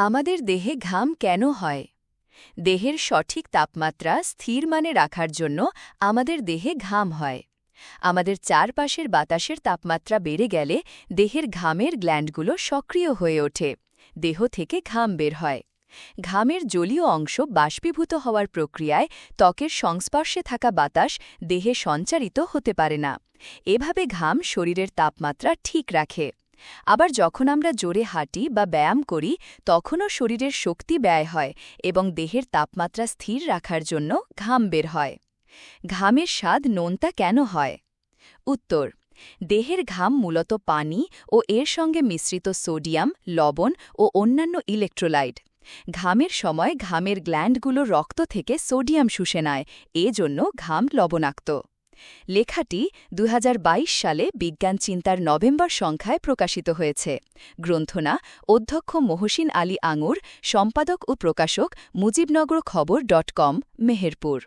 আমাদের দেহে ঘাম কেন হয়? দেহের সঠিক তাপমাত্রা স্থির মানে রাখার জন্য আমাদের দেহে ঘাম হয়। আমাদের চারপাশের বাতাসের তাপমাত্রা বেড়ে গেলে দেহের ঘামের গ্ল্যান্ডগুলো সক্রিয় হয়ে ওঠে, দেহ থেকে ঘাম বের হয়। ঘামের জলীয় অংশ বাষ্পীভূত হওয়ার প্রক্রিয়ায় ত্বকের সংস্পর্শে থাকা বাতাস দেহে সঞ্চারিত হতে পারে না। এভাবে ঘাম শরীরের তাপমাত্রা ঠিক রাখে। আবার যখন আমরা জোরে হাঁটি বা ব্যায়াম করি, তখনও শরীরের শক্তি ব্যয় হয় এবং দেহের তাপমাত্রা স্থির রাখার জন্য ঘাম বের হয়। ঘামের স্বাদ নোনতা কেন হয়? উত্তর, দেহের ঘাম মূলত পানি ও এর সঙ্গে মিশ্রিত সোডিয়াম, লবণ ও অন্যান্য ইলেকট্রোলাইট। ঘামের সময় ঘামের গ্ল্যান্ডগুলো রক্ত থেকে সোডিয়াম শুষে নেয়, এজন্য ঘাম লবণাক্ত। লেখাটি দুহাজার বাইশ সালে বিজ্ঞান চিন্তার নভেম্বর সংখ্যায় প্রকাশিত হয়েছে। গ্রন্থনা অধ্যক্ষ মহসিন আলী আঙুর, সম্পাদক ও প্রকাশক মুজিবনগর খবর ডট কম, মেহেরপুর।